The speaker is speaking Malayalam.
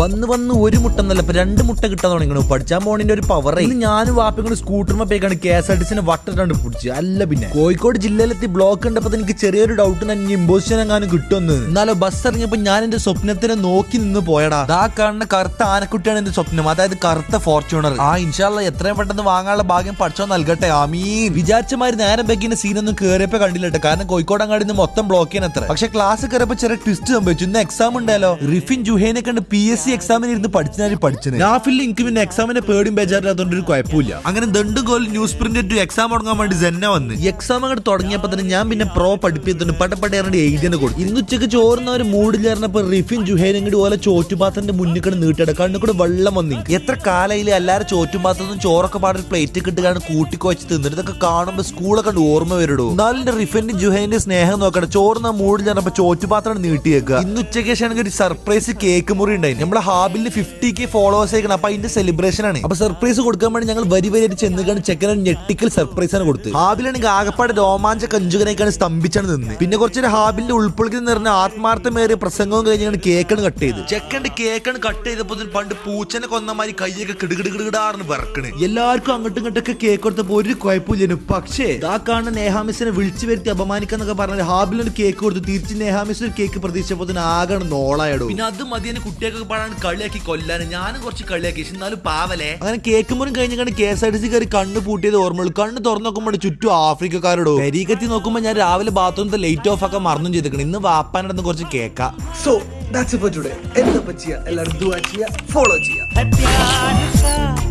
വന്ന് വന്ന് ഒരു മുട്ട എന്നല്ല ഇപ്പൊ രണ്ട് മുട്ട കിട്ടാൻ തുടങ്ങണു പഠിച്ചാൻ പോണിന്റെ ഒരു പവർ ഇന്ന് ഞാനും വാപ്പിങ്ങനെ കൂടെ സ്കൂട്ടർമ പേക്കാണ് കെ എസ് ആർ ടി സിനെ വട്ടിട്ടാണ് പിടിച്ച്. അല്ല പിന്നെ കോഴിക്കോട് ജില്ലയിലെത്തി ബ്ലോക്ക് കണ്ടപ്പോ എനിക്ക് ചെറിയൊരു ഡൗട്ട് തന്നെ ഇമ്പോസിഷൻ എങ്ങാനും കിട്ടുമെന്ന്. എന്നാലോ ബസ് ഇറങ്ങിയപ്പോ ഞാൻ എന്റെ സ്വപ്നത്തിനെ നോക്കി നിന്ന് പോയടാ. ആ കാണുന്ന കറുത്ത ആനക്കുട്ടിയാണ് എന്റെ സ്വപ്നം. അതായത് കറുത്ത ഫോർച്യൂണർ ആ ഇൻഷാല്ല എത്രയും പെട്ടെന്ന് വാങ്ങാനുള്ള ഭാഗ്യം പഠിച്ചോ നൽകട്ടെ. ആമീൻ. വിചാരിച്ചമാര് നേരം ബെക്കിന്റെ സീനൊന്നും കേറിയപ്പോ കണ്ടില്ലട്ടെ. കാരണം കോഴിക്കോട് അങ്ങാടി മൊത്തം ബ്ലോക്ക് ചെയ്യാൻ എത്ര പക്ഷെ ക്ലാസ് കയറിയപ്പോ ചെറിയ ട്വിസ്റ്റ് സംഭവിച്ചു. ഇന്ന് എക്സാം ഉണ്ടല്ലോ. റിഫിൻ ജുഹേനെ കണ്ട് പി എസ് സി എക്സാമിന് ഇരുന്ന് പഠിച്ചാലും പഠിച്ചത് നാഫിൽ എനിക്ക് പിന്നെ എക്സാമിന്റെ പേടിയും ബേജാറില്ലാത്തോണ്ട് ഒരു കുഴപ്പമില്ല. അങ്ങനെ ദണ്ടും കോലും ന്യൂസ് പ്രിന്റ് ടു എക്സാം തുടങ്ങാൻ വേണ്ടി ജന്ന വന്ന്. എക്സാം അങ്ങോട്ട് തുടങ്ങിയപ്പോ തന്നെ ഞാൻ പിന്നെ പ്രോ പഠിപ്പിക്കുന്നു പട്ടപ്പട്ടയാണ്ട് എഴുതിയെന്ന് കൊടുത്തു. ഇന്ന് ഉച്ചയ്ക്ക് ചോറുന്ന ഒരു മൂഡിൽ ചേർന്നപ്പോ റിഫിൻ ജുഹേനും കൂടി പോലെ ചോറ്റുപാത്രന്റെ മുന്നിൽ കണ്ട് നീട്ടിയുടെ കണ്ണു കൂടെ വെള്ളം വന്നി എത്ര കാലയിൽ എല്ലാവരും ചോറ്റുപാത്രത്തും ചോറൊക്കെ പാടൊരു പ്ലേറ്റ് കിട്ടുകയാണ് കൂട്ടിക്കുവച്ച് തിന്നിട്ട്. ഇതൊക്കെ കാണുമ്പോ സ്കൂളൊക്കെ കണ്ട് ഓർമ്മ വരടൂ? എന്നാലും റിഫിന്റെ ജുഹേന്റെ സ്നേഹം നോക്കണം ചോറുന്ന ചേർന്നപ്പോ ചോറ്റുപാത്രം നീട്ടിയേക്കുക. ഇന്ന് ഉച്ചയ്ക്ക് ശേഷം ഒരു സർപ്രൈസ് കേക്ക് മുറി ഉണ്ടായി. നമ്മുടെ ഹാബിലിന് ഫിഫ്റ്റി കെ ഫോളോവേഴ്സ് ആയിരിക്കണം. അപ്പൊ അതിന്റെ സെലിബ്രേഷൻ ആണ്. അപ്പൊ സർപ്രൈസ് കൊടുക്കാൻ വേണ്ടി ഞങ്ങൾ വരി വരിയായിട്ട് ചെന്നുകാണ് ചെക്കൻ ഞെട്ടിക്കൽ സർപ്രൈസ് ആണ് കൊടുത്തത്. ഹാബിലാണെങ്കിൽ ആകപ്പാട് രോമാഞ്ച കഞ്ചുകനേക്കാണ് സ്തംഭിച്ചാണ് നിന്ന് പിന്നെ കുറച്ചൊരു ഹാബിലിന്റെ ഉൾപ്പെടുത്തി നിറഞ്ഞ ആത്മാർത്ഥമേറിയ പ്രസംഗവും കഴിഞ്ഞാണ് കേക്കാണ് കട്ട് ചെയ്ത് ചെക്കന്റെ കേക്കാണ് കട്ട് ചെയ്തപ്പോൾ പണ്ട് പൂച്ചനെ കൊന്നമാതിരി കൈയൊക്കെ കിടുകിടുകിടാറിന് വിറക്കണ്. എല്ലാവർക്കും അങ്ങോട്ടും ഇങ്ങോട്ടൊക്കെ കേക്ക് കൊടുത്തപ്പോ ഒരു കുഴപ്പമില്ലേനു. പക്ഷേ ആ കാണുന്ന നേഹാമിസിനെ വിളിച്ചു വരുത്തി അപമാനിക്കാന്നൊക്കെ പറഞ്ഞ ഹാബിലൊരു കേക്ക് കൊടുത്തു തിരിച്ച് നേഹാമിസ് ഒരു കേക്ക് പ്രതീക്ഷിച്ചപ്പോ തന്നെ ആകെ നോളായിടും പിന്നെ അത് മതിയെ കുട്ടിയൊക്കെ പാടാണ് കളിയാക്കി കൊല്ലാൻ ഞാനും കുറച്ച് കളിയാക്കി എന്നാലും പാവലേ അങ്ങനെ കേൾക്കുമ്പോഴും കഴിഞ്ഞ കണ്ട് K S R T C കയറി കണ്ണ് പൂട്ടിയത് ഓർമ്മയുള്ളൂ. കണ്ണ് തുറന്നു നോക്കുമ്പോൾ ചുറ്റും ആഫ്രിക്കക്കാരോടോ. വരികത്തി നോക്കുമ്പോൾ ഞാൻ രാവിലെ ബാത്റൂമിൽ ലൈറ്റ് ഓഫ് ആക്കാൻ മറന്നും ചെയ്തേക്കണം ഇന്ന് വാപ്പാനടന്ന് കുറച്ച് കേക്ക so that's it for today എന്താ പറ്റിയ എല്ലാവരും ഫോളോ ചെയ്യുക